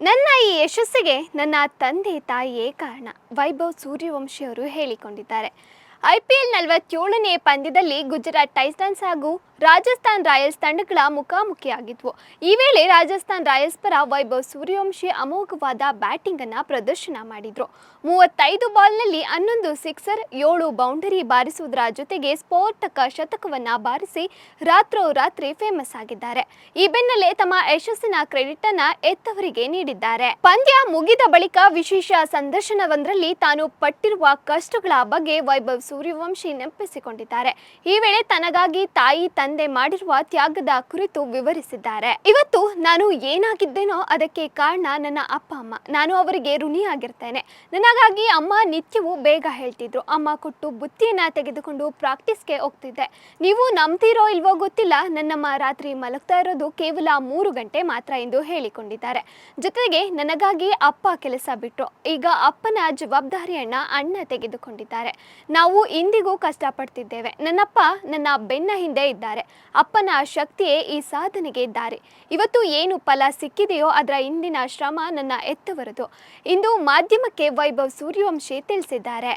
ನನ್ನ ಈ ಯಶಸ್ಸಿಗೆ ನನ್ನ ತಂದೆ ತಾಯಿಯೇ ಕಾರಣ, ವೈಭವ್ ಸೂರ್ಯವಂಶಿಯವರು ಹೇಳಿಕೊಂಡಿದ್ದಾರೆ. ಐ ಪಿ ಎಲ್ ನಲವತ್ತೇಳನೇ ಪಂದ್ಯದಲ್ಲಿ ಗುಜರಾತ್ ಟೈಟನ್ಸ್ ಹಾಗೂ ರಾಜಸ್ಥಾನ್ ರಾಯಲ್ಸ್ ತಂಡಗಳ ಮುಖಾಮುಖಿಯಾಗಿದ್ವು. ಈ ವೇಳೆ ರಾಜಸ್ಥಾನ್ ರಾಯಲ್ಸ್ ಪರ ವೈಭವ್ ಸೂರ್ಯವಂಶಿ ಅಮೋಘವಾದ ಬ್ಯಾಟಿಂಗ್ ಅನ್ನ ಪ್ರದರ್ಶನ ಮಾಡಿದ್ರು. ಮೂವತ್ತೈದು ಬಾಲ್ನಲ್ಲಿ ಹನ್ನೊಂದು ಸಿಕ್ಸರ್, ಏಳು ಬೌಂಡರಿ ಬಾರಿಸುವುದರ ಜೊತೆಗೆ ಸ್ಫೋಟಕ ಶತಕವನ್ನ ಬಾರಿಸಿ ರಾತ್ರೋರಾತ್ರಿ ಫೇಮಸ್ ಆಗಿದ್ದಾರೆ. ಈ ಬೆನ್ನಲ್ಲೇ ತಮ್ಮ ಯಶಸ್ಸಿನ ಕ್ರೆಡಿಟ್ ಅನ್ನ ಎತ್ತವರಿಗೆ ನೀಡಿದ್ದಾರೆ. ಪಂದ್ಯ ಮುಗಿದ ಬಳಿಕ ವಿಶೇಷ ಸಂದರ್ಶನವೊಂದರಲ್ಲಿ ತಾನು ಪಟ್ಟಿರುವ ಕಷ್ಟಗಳ ಬಗ್ಗೆ ವೈಭವ್ ಸೂರ್ಯವಂಶಿ ನೆನಪಿಸಿಕೊಂಡಿದ್ದಾರೆ. ಈ ವೇಳೆ ತನಗಾಗಿ ತಾಯಿ, ತಂದೆ ಮಾಡಿರುವ ತ್ಯಾಗದ ಕುರಿತು ವಿವರಿಸಿದ್ದಾರೆ. ಇವತ್ತು ನಾನು ಏನಾಗಿದ್ದೇನೋ ಅದಕ್ಕೆ ಕಾರಣ ನನ್ನ ಅಪ್ಪ, ಅಮ್ಮ. ನಾನು ಅವರಿಗೆ ಋಣಿಯಾಗಿರ್ತೇನೆ. ನನಗಾಗಿ ಅಮ್ಮ ನಿತ್ಯವೂ ಬೇಗ ಹೇಳ್ತಿದ್ರು. ಅಮ್ಮ ಕೊಟ್ಟು ಬುತ್ತಿಯನ್ನ ತೆಗೆದುಕೊಂಡು ಪ್ರಾಕ್ಟೀಸ್ಗೆ ಹೋಗ್ತಿದ್ದೆ. ನೀವು ನಂಬ್ತಿರೋ ಇಲ್ವೋ ಗೊತ್ತಿಲ್ಲ ನನ್ನಮ್ಮ ರಾತ್ರಿ ಮಲಗ್ತಾ ಇರೋದು ಕೇವಲ ಮೂರು ಗಂಟೆ ಮಾತ್ರ ಎಂದು ಹೇಳಿಕೊಂಡಿದ್ದಾರೆ. ಜೊತೆಗೆ ನನಗಾಗಿ ಅಪ್ಪ ಕೆಲಸ ಬಿಟ್ರು. ಈಗ ಅಪ್ಪನ ಜವಾಬ್ದಾರಿಯನ್ನ ಅಣ್ಣ ತೆಗೆದುಕೊಂಡಿದ್ದಾರೆ. ನಾವು ಇಂದಿಗೂ ಕಷ್ಟಪಡ್ತಿದ್ದೇವೆ. ನನ್ನಪ್ಪ ನನ್ನ ಬೆನ್ನ ಹಿಂದೆ ಇದ್ದಾರೆ. ಅಪ್ಪನ ಶಕ್ತಿಯೇ ಈ ಸಾಧನೆಗೆ ದಾರಿ. ಇವತ್ತು ಏನು ಫಲ ಸಿಕ್ಕಿದೆಯೋ ಅದರ ಹಿಂದಿನ ಶ್ರಮ ನನ್ನ ಎತ್ತವರದು ಇಂದು ಮಾಧ್ಯಮಕ್ಕೆ ವೈಭವ್ ಸೂರ್ಯವಂಶಿ ತಿಳಿಸಿದ್ದಾರೆ.